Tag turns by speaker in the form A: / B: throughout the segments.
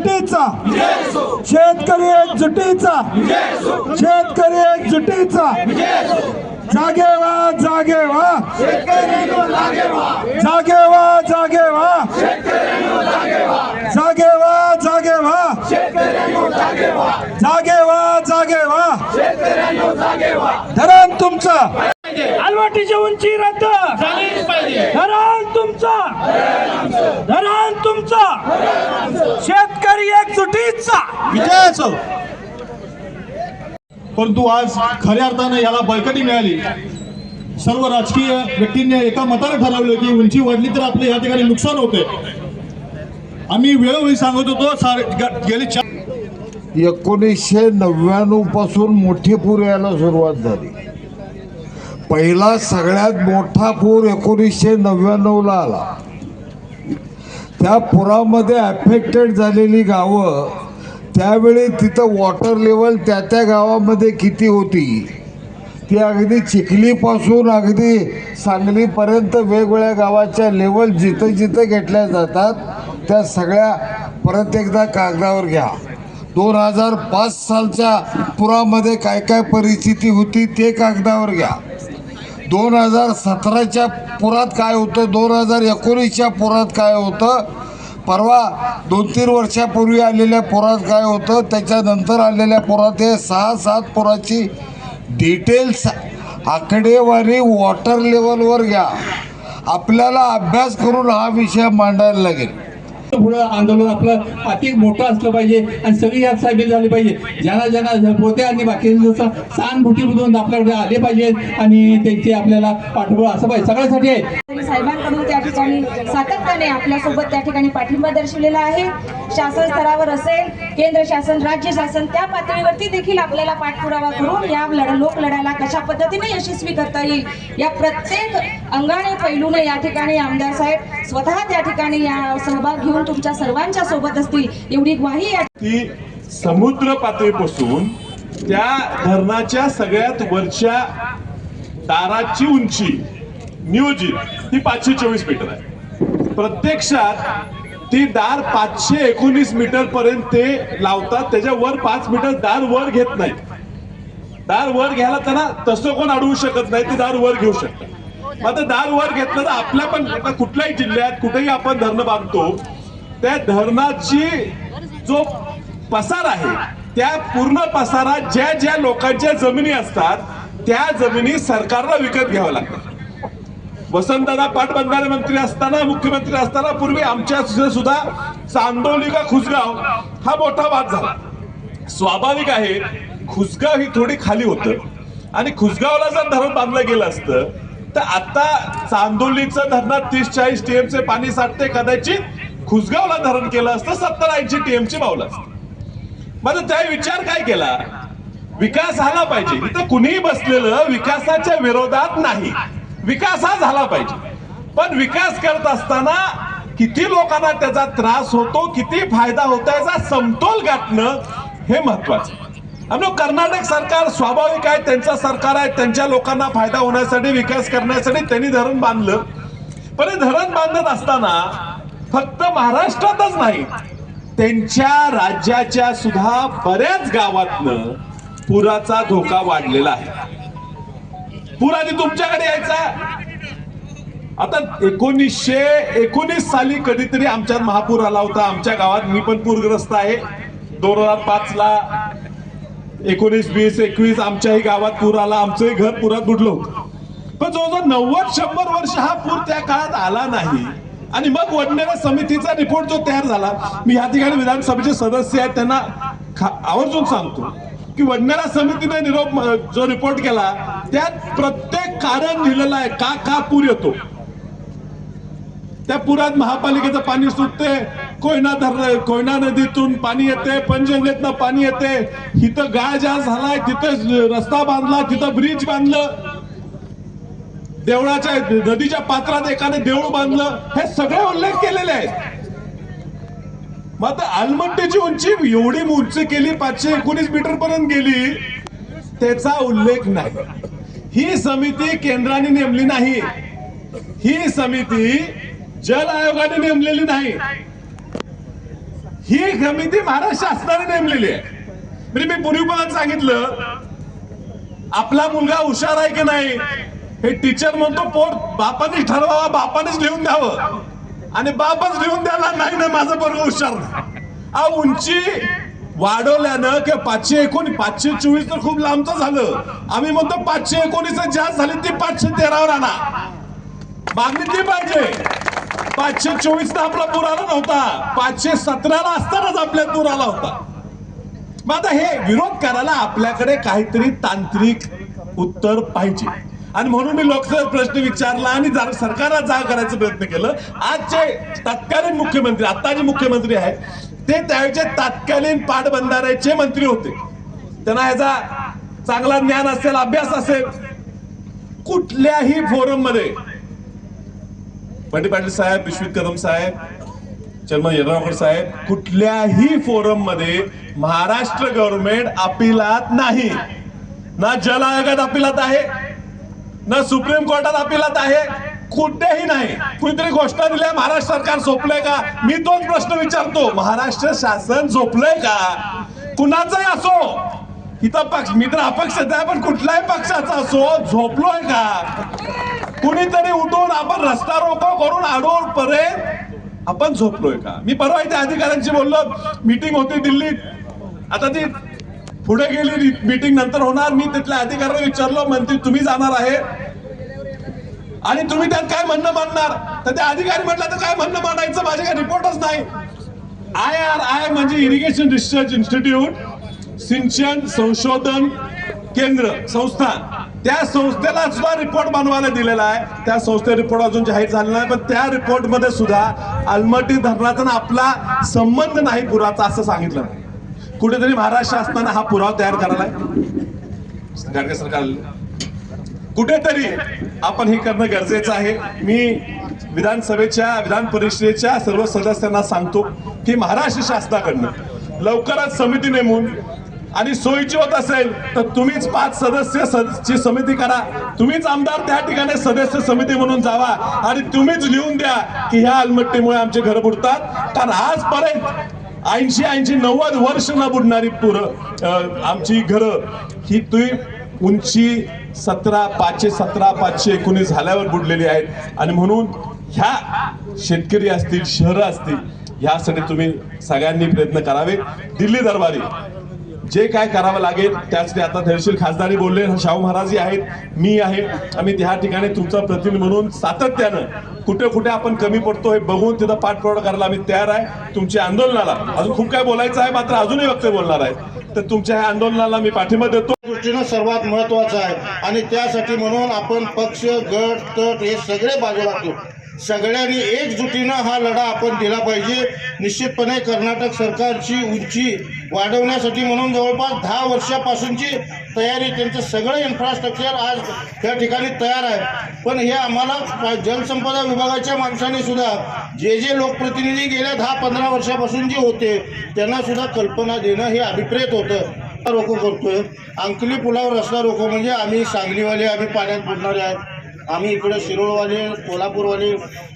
A: एकजुटीचा शेतकरी एकजुटीचा शेतकरी एकजुटीचा जागे व्हा जागे व्हा जागे व्हा जागे व्हा जागे व्हा जागे व्हा जागे व्हा जागे व्हा धरण तुमचं.
B: अलवाटीची उंची रद्द. धरण तुमचा. धरण तुमचा. शेतकरी एकजुटीचा.
C: विजय असो परंतु आज खऱ्या अर्थानं याला बळकटी मिळाली. सर्व राजकीय व्यक्तींनी एका मताने ठरवलं की उंची वाढली तर आपलं या ठिकाणी नुकसान होते. आम्ही वेळोवेळी सांगत होतो गेली चार
D: एकोणीसशे नव्याण्णवपासून मोठी पूर यायला सुरुवात झाली. पहिला सगळ्यात मोठा पूर एकोणीसशे नव्याण्णवला आला. त्या पुरामध्ये अफेक्टेड झालेली गावं त्यावेळी तिथं वॉटर लेवल त्या त्या गावामध्ये किती होती ती अगदी चिखलीपासून अगदी सांगलीपर्यंत वेगवेगळ्या गावाच्या लेवल जिथं जिथं घेतल्या जातात त्या सगळ्या परत एकदा कागदावर घ्या. दोन हजार पाच सालच्या पुरामध्ये काय काय परिस्थिती होती ते कागदावर घ्या. दोन हजार सतराच्या पुरात काय होतं? दोन हजार एकोणीसच्या पुरात काय होतं? परवा दोन तीन वर्षापूर्वी आलेल्या पुरात काय होतं? त्याच्यानंतर आलेल्या पुरात हे सहा सात पुराची डिटेल्स आकडेवारी वॉटर लेवलवर घ्या. आपल्याला अभ्यास करून हा विषय मांडायला लागेल.
E: पुढं आंदोलन आपलं अति मोठं असलं पाहिजे आणि सगळी यात सामील झाली पाहिजे. ज्यांना ज्यांना पोते आणि बाकीचे सहानुभूतीमधून आपल्याकडे आले पाहिजेत आणि त्यांचे आपल्याला पाठबळ असं पाहिजे. सगळ्यासाठी आहे.
F: साहेबांकडून त्या ठिकाणी सातत्याने आपल्यासोबत त्या ठिकाणी पाठिंबा दर्शवलेला आहे. शासन स्तरावर असेल केंद्र शासन राज्य शासन त्या पातळीवरती देखील आपल्याला पाठपुरावा करून या लढ लोक लढ्याला कशा पद्धतीने यशस्वी करता येईल या प्रत्येक अंगाने पैलूने या ठिकाणी आमदार साहेब स्वतः त्या ठिकाणी या सहभाग घेऊन तुमच्या सर्वांच्या सोबत असतील एवढी ग्वाही
G: ती समुद्र पातळीपासून त्या धरणाच्या सगळ्यात वरच्या दाराची उंची नियोजित ही पाचशे चोवीस मीटर आहे. प्रत्यक्षात ती दार पाचशे एकोणीस मीटर पर्यंत ते लावतात. त्याच्या वर पाच मीटर दार वर घेत नाहीत. दार वर घ्यायला त्यांना तसं कोण अडवू शकत नाही ते दार वर घेऊ शकतात. मग आता दार वर घेतलं तर आपल्या पण आता कुठल्याही जिल्ह्यात कुठेही आपण धरणं बांधतो त्या धरणाची जो पसार आहे त्या पूर्ण पसारात ज्या ज्या लोकांच्या जमिनी असतात त्या जमिनी सरकारला विकत घ्याव्या लागतात. वसंतदादा पाटबंधारे मंत्री असताना मुख्यमंत्री असताना पूर्वी आमच्या सुद्धा चांदोली का खुसगाव हा मोठा वाद झाला. स्वाभाविक आहे खुसगाव ही थोडी खाली होतं. आणि खुसगावला जर धरण बांधलं गेलं असतं तर आता चांदोलीचं धरणात तीस चाळीस टीएमचे पाणी साठते कदाचित खुसगावला धरण केलं असतं सत्तर ऐंशी टीएमची मावलं असतं. माझा त्या विचार काय केला? विकास झाला पाहिजे. इथं कुणीही बसलेलं विकासाच्या विरोधात नाही. विकास हा झाला पाहिजे. पण विकास करत असताना किती लोकांना त्याचा त्रास होतो किती फायदा होतो याचा समतोल गाठणं हे महत्वाचं आणि कर्नाटक सरकार स्वाभाविक आहे त्यांचं सरकार आहे त्यांच्या लोकांना फायदा होण्यासाठी विकास करण्यासाठी त्यांनी धरण बांधलं. पण हे धरण बांधत असताना फक्त महाराष्ट्रातच नाही त्यांच्या राज्याच्या सुद्धा बऱ्याच गावातनं पुराचा धोका वाढलेला आहे. पूर आधी तुमच्याकडे यायचा? आता एकोणीसशे एकोणीस साली कधीतरी आमच्यात महापूर आला होता. आमच्या गावात मी पण पूरग्रस्त आहे. दोन हजार पाच ला एकोणीस वीस एकवीस आमच्याही गावात पूर आला. आमचंही घर पुरात बुडलं होतं. पण जवळजवळ नव्वद शंभर वर्ष हा पूर त्या काळात आला नाही. आणि मग वडनेरा समितीचा रिपोर्ट जो तयार झाला मी या ठिकाणी विधानसभेचे सदस्य आहेत त्यांना आवर्जून सांगतो की वडनेरा समितीने निरोप जो रिपोर्ट केला त्यात प्रत्येक कारण लिहिलेलं आहे. का का पूर येतो? त्या पुरात महापालिकेचं पाणी सुटते कोयना धर कोयना नदीतून पाणी येते पंचगंगेतनं पाणी येते इथं गाळ ज्या झालाय. तिथं रस्ता बांधला. तिथं ब्रिज बांधलं. देवळाच्या नदीच्या पात्रात एकाने देऊळ बांधलं. हे सगळे उल्लेख केलेले आहेत. मग आता उंची एवढी उंच केली पाचशे एकोणीस मीटर पर्यंत गेली त्याचा उल्लेख नाही. ही समिती केंद्राने नेमली नाही. ही समिती जल आयोगाने नेमलेली नाही. ही समिती महाराष्ट्र शासनाने नेमलेली आहे. म्हणजे मी पूर्वीपणात सांगितलं आपला मुलगा हुशार आहे की नाही हे टीचर म्हणतो पोट बापानेच ठरवावा बापानेच लिहून द्यावं. आणि बापच लिहून द्यायला नाही ना माझं बरोबर हुशार नाही. उंची वाढवल्यानं किंवा पाचशे एकोणीस पाचशे चोवीस तर खूप लांबचं झालं. आम्ही म्हणतो पाचशे एकोणीस जास्त झाली ती पाचशे तेरावर आणा. मागणी ती पाहिजे. पाचशे चोवीस आपला पूर आला नव्हता. पाचशे सतराला असतानाच आपल्या पूर आला होता. मग आता हे विरोध करायला आपल्याकडे काहीतरी तांत्रिक उत्तर पाहिजे. आणि म्हणून मी लोकसभेत प्रश्न विचारला आणि सरकारला जाग करायचा प्रयत्न केलं. आजचे तत्कालीन मुख्यमंत्री आता जे मुख्यमंत्री आहेत ते त्यावेळेचे तत्कालीन पाटबंधाऱ्याचे मंत्री होते. त्यांना याचा चांगला ज्ञान असेल अभ्यास असेल कुठल्याही फोरममध्ये पंडित पाटील साहेब विश्वित कदम साहेब चर्मन यड्रावकर साहेब कुठल्याही फोरममध्ये महाराष्ट्र गव्हर्नमेंट अपिलात नाही. ना जल आयोगात अपिलात आहे ना सुप्रीम कोर्टात अपिलात आहे. कुठेही नाही. कुणीतरी घोषणा दिल्या महाराष्ट्र सरकार झोपलंय का? मी तोच प्रश्न विचारतो. महाराष्ट्र शासन झोपलंय का? कुणाचाही असो. इथं पक्ष मी तर अपक्षच आहे पण कुठल्याही पक्षाचा असो झोपलोय का? कुणीतरी उठून आपण रस्ता रोको करून आडोळ पर्यंत आपण झोपलोय का? मी परवा इथे अधिकाऱ्यांशी बोललो मीटिंग होती दिल्लीत. आता ती पुढे गेली मीटिंग नंतर होणार. मी तिथल्या अधिकाऱ्यांना विचारलो मंत्री तुम्ही जाणार आहे. आणि तुम्ही त्यात काय म्हणणं मांडणार? तर त्या अधिकारी म्हटलं तर काय म्हणणं मांडायचं? माझे काय रिपोर्टच नाही. आय आर आय म्हणजे इरिगेशन रिसर्च इन्स्टिट्यूट सिंचन संशोधन केंद्र संस्था त्या संस्थेला सुद्धा रिपोर्ट बनवायला दिलेला आहे. त्या संस्थे रिपोर्ट अजून जाहीर झालेला नाही पण त्या रिपोर्टमध्ये सुद्धा अलमटी धरणाचा ना आपला संबंध नाही पुराचा असं सांगितलं. कुठेतरी महाराष्ट्र शासनाने हा पुरावा तयार करायला आहे. सरकार कुठेतरी आपण हे करणं गरजेचं आहे. मी विधानसभेच्या विधान परिषदेच्या सर्व सदस्यांना सांगतो की महाराष्ट्र शासनाकडनं लवकरच समिती नेमून आणि सोयीची होत असेल तर तुम्हीच पाच सदस्य ची समिती करा. तुम्हीच आमदार त्या ठिकाणी सदस्य समिती म्हणून जावा आणि तुम्हीच लिहून द्या की ह्या अलमट्टीमुळे आमचे घर बुडतात. कारण आजपर्यंत ऐंशी ऐंशी नव्वद वर्ष न बुडणारी पुरं आमची घरं ही तुम्ही उंची सतरा पाचशे सतरा पाचशे एकोणीस झाल्यावर बुडलेली आहेत. आणि म्हणून ह्या शेतकरी असतील शहरं असतील ह्यासाठी तुम्ही सगळ्यांनी प्रयत्न करावे. दिल्ली दरबारी जे काय करावं लागेल त्यासाठी आता धैर्यशील खासदारी बोलले शाहू महाराजही आहेत मी आहे. आम्ही त्या ठिकाणी तुमचा प्रतिनिधी म्हणून सातत्यानं कुठे कुठे आपण कमी पडतो हे बघून तिथं पाठपुरावा करायला आम्ही तयार आहे. तुमच्या आंदोलनाला अजून खूप काय बोलायचं आहे मात्र अजूनही वक्तव्य बोलणार आहे तर तुमच्या ह्या आंदोलनाला मी पाठिंबा देतो.
H: दृष्टीनं सर्वात महत्वाचं आहे. आणि त्यासाठी म्हणून आपण पक्ष गट तट हे सगळे बाजूला ठेवू. सगळ्यांनी एकजुटीनं हा लढा आपण दिला पाहिजे. निश्चितपणे कर्नाटक सरकारची उंची वाढवण्यासाठी म्हणून जवळपास दहा वर्षापासूनची तयारी त्यांचं सगळं इन्फ्रास्ट्रक्चर आज त्या ठिकाणी तयार आहे. पण हे आम्हाला जलसंपदा विभागाच्या माणसाने सुद्धा जे जे लोकप्रतिनिधी गेल्या दहा पंधरा वर्षापासून जे होते त्यांना सुद्धा कल्पना देणं हे अभिप्रेत होतं. रोको करतोय. अंकली पुलावर रस्ता रोको म्हणजे आम्ही सांगलीवाले आम्ही पाण्यात बुडणारे आहेत. आम्ही इकडे शिरोळवाले कोल्हापूरवाले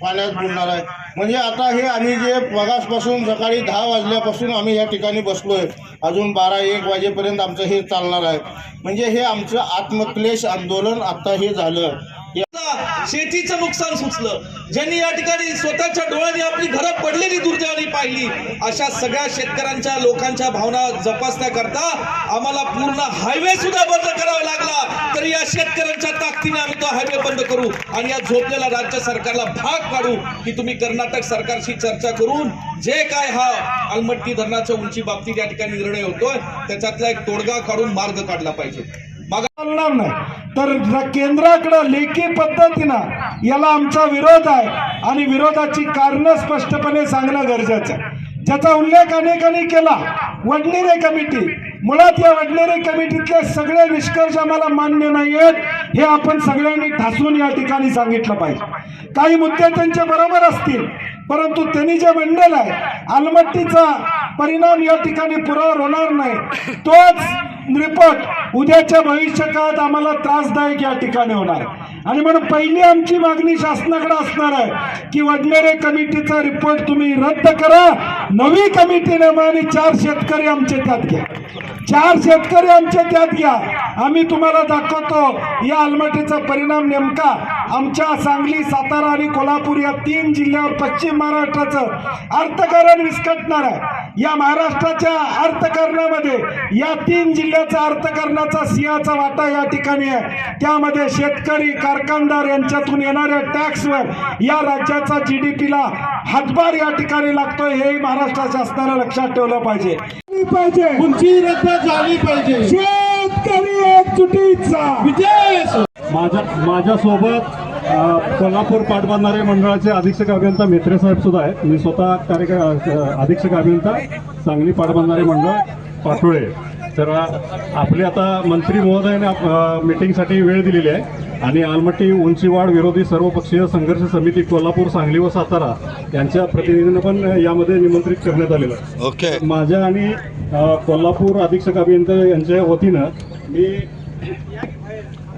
H: पाण्यात बुडणार आहे म्हणजे आता हे आम्ही जे मगासपासून सकाळी दहा वाजल्यापासून आम्ही या ठिकाणी बसलोय. अजून बारा एक वाजेपर्यंत आमचं हे चालणार आहे. म्हणजे हे आमचं आत्मक्लेश आंदोलन आता हे झालं.
I: शेतीचं नुकसान सुचलं. ज्यांनी या ठिकाणी स्वतःच्या डोळ्यांनी आपली घरं पडलेली दुर्दैवानी पाहिली अशा सगळ्या शेतकऱ्यांच्या लोकांच्या भावना जपासण्याकरता आम्हाला पूर्ण हायवे सुद्धा बंद करावा लागला. तरी या शेतकऱ्यांच्या ताकदीने आम्ही तो हायवे बंद करू आणि या झोपलेल्या राज्य सरकारला भाग पाडू की तुम्ही कर्नाटक सरकारशी चर्चा करून जे काय हा अलमट्टी धरणाच्या उंची बाबतीत या ठिकाणी निर्णय होतोय त्याच्यातला एक तोडगा काढून मार्ग काढला पाहिजे.
A: चालणार नाही. तर केंद्राकडं लेखी पद्धतीनं याला आमचा विरोध आहे आणि विरोधाची कारणं स्पष्टपणे सांगणं गरजेचं आहे. ज्याचा उल्लेख अनेकांनी केला वडनेरे कमिटी. मुळात या वडनेरे कमिटीतले सगळे निष्कर्ष आम्हाला मान्य नाही आहेत हे आपण सगळ्यांनी ठासून या ठिकाणी सांगितलं पाहिजे. काही मुद्दे त्यांच्या बरोबर असतील परंतु त्यांनी जे मंडल आहे अलमट्टीचा परिणाम या ठिकाणी पुरावर होणार नाही. तोच रिपोर्ट उद्याच्या भविष्य काळात आम्हाला त्रासदायक या ठिकाणी होणार. आणि म्हणून पहिली आमची मागणी शासनाकडे असणार आहे की वडनेरे कमिटीचा रिपोर्ट तुम्ही रद्द करा नवी कमिटी नेमा आणि चार शेतकरी आमचे त्यात घ्या. चार शेतकरी आमच्या त्यात घ्या. आम्ही तुम्हाला दाखवतो या अलमटीचा परिणाम नेमका आमच्या सांगली सातारा आणि कोल्हापूर या तीन जिल्ह्यावर पश्चिम महाराष्ट्राचं अर्थकारण विस्कटणार आहे. या महाराष्ट्राच्या अर्थकारणामध्ये या तीन जिल्ह्याचा अर्थकारणाचा सिंहाचा वाटा या ठिकाणी आहे. त्यामध्ये शेतकरी कारखानदार यांच्यातून येणाऱ्या टॅक्सवर या राज्याचा जी डी पीला हातभार या ठिकाणी लागतोय हे महाराष्ट्र शासनानं लक्षात ठेवलं पाहिजे. पाहिजे.
C: उंची रद्द झाली पाहिजे.
A: शेतकरी एकजुटीचा.
C: माझ्या माझ्यासोबत कोल्हापूर पाटबंधारे मंडळाचे अधीक्षक अभियंता मेत्रे साहेब सुद्धा आहेत. मी स्वतः कार्यक्रम अधीक्षक अभियंता सांगली पाटबंधारे मंडळ पाटोळे. तर आपले आता मंत्री महोदयाने मीटिंगसाठी वेळ दिलेली आहे. आणि आलमट्टी उंचीवाड विरोधी सर्वपक्षीय संघर्ष समिती कोल्हापूर सांगली व सातारा यांच्या प्रतिनिधींना पण यामध्ये निमंत्रित करण्यात आलेलं आहे.
H: ओके.
C: माझ्या आणि कोल्हापूर अधीक्षक अभियंता यांच्या वतीनं मी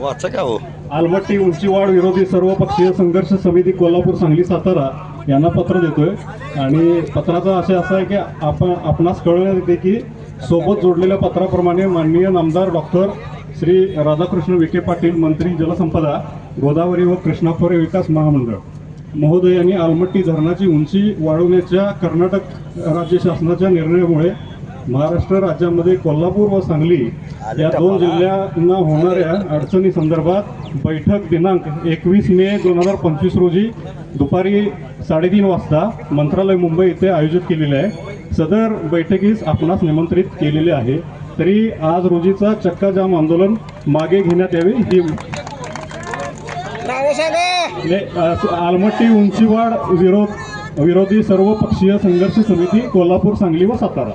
H: वाचा का हो?
C: आलमट्टी उंचीवाड विरोधी सर्वपक्षीय संघर्ष समिती कोल्हापूर सांगली सातारा यांना पत्र देतोय. आणि पत्राचा आशय असा आहे की आपण आपणास कळवण्यात येते की सोबत जोडलेल्या पत्राप्रमाणे माननीय नामदार डॉक्टर श्री राधाकृष्ण विखे पाटील मंत्री जलसंपदा गोदावरी व कृष्णापुरे विकास महामंडळ. महोदयांनी आलमट्टी धरणाची उंची वाढवण्याच्या कर्नाटक राज्य शासनाच्या निर्णयामुळे महाराष्ट्र राज्यामध्ये कोल्हापूर व सांगली या दोन जिल्ह्यांना होणाऱ्या अडचणी संदर्भात बैठक दिनांक एकवीस मे दोन हजार पंचवीस रोजी दुपारी साडेतीन वाजता मंत्रालय मुंबई येथे आयोजित केलेले आहे. सदर बैठकीस आपणास निमंत्रित केलेले आहे. तरी आज रोजीचा चक्का जाम आंदोलन मागे घेण्यात यावे ही आलमट्टी उंचीवाड विरोध विरोधी सर्वपक्षीय संघर्ष समिती कोल्हापूर सांगली व सातारा.